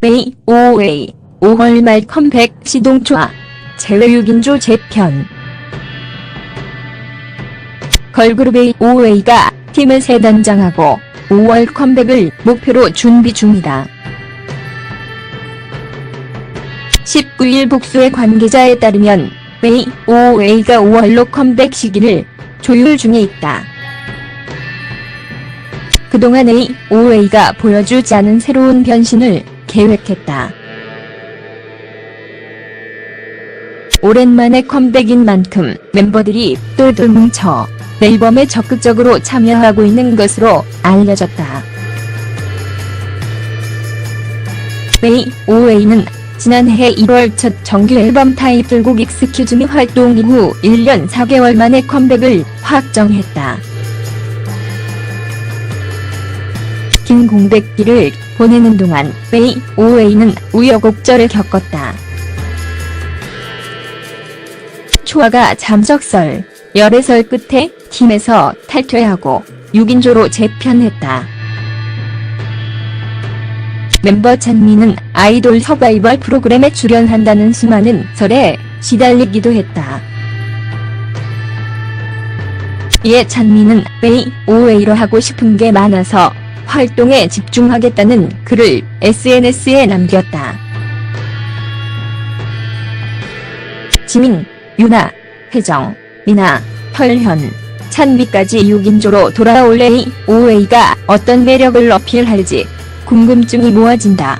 AOA 5월 말 컴백 시동초와 제외 6인조 재편 걸그룹 AOA가 팀을 세 단장하고 5월 컴백을 목표로 준비 중이다. 19일 복수의 관계자에 따르면 AOA가 5월로 컴백 시기를 조율 중에 있다. 그동안 AOA가 보여주지 않은 새로운 변신을 계획했다. 오랜만에 컴백인 만큼 멤버들이 똘똘 뭉쳐 앨범에 적극적으로 참여하고 있는 것으로 알려졌다. AOA는 지난해 1월 첫 정규 앨범 타이틀곡 익스큐즈 미 활동 이후 1년 4개월 만에 컴백을 확정했다. 긴 공백기를 보내는 동안 AOA는 우여곡절을 겪었다. 초아가 잠적설, 열애설 끝에 팀에서 탈퇴하고 6인조로 재편했다. 멤버 찬미는 아이돌 서바이벌 프로그램에 출연한다는 수많은 설에 시달리기도 했다. 이에 찬미는 AOA로 하고 싶은 게 많아서 활동에 집중하겠다는 글을 SNS에 남겼다. 지민, 유나, 혜정, 미나, 털현, 찬미까지 6인조로 돌아올 AOA가 어떤 매력을 어필할지 궁금증이 모아진다.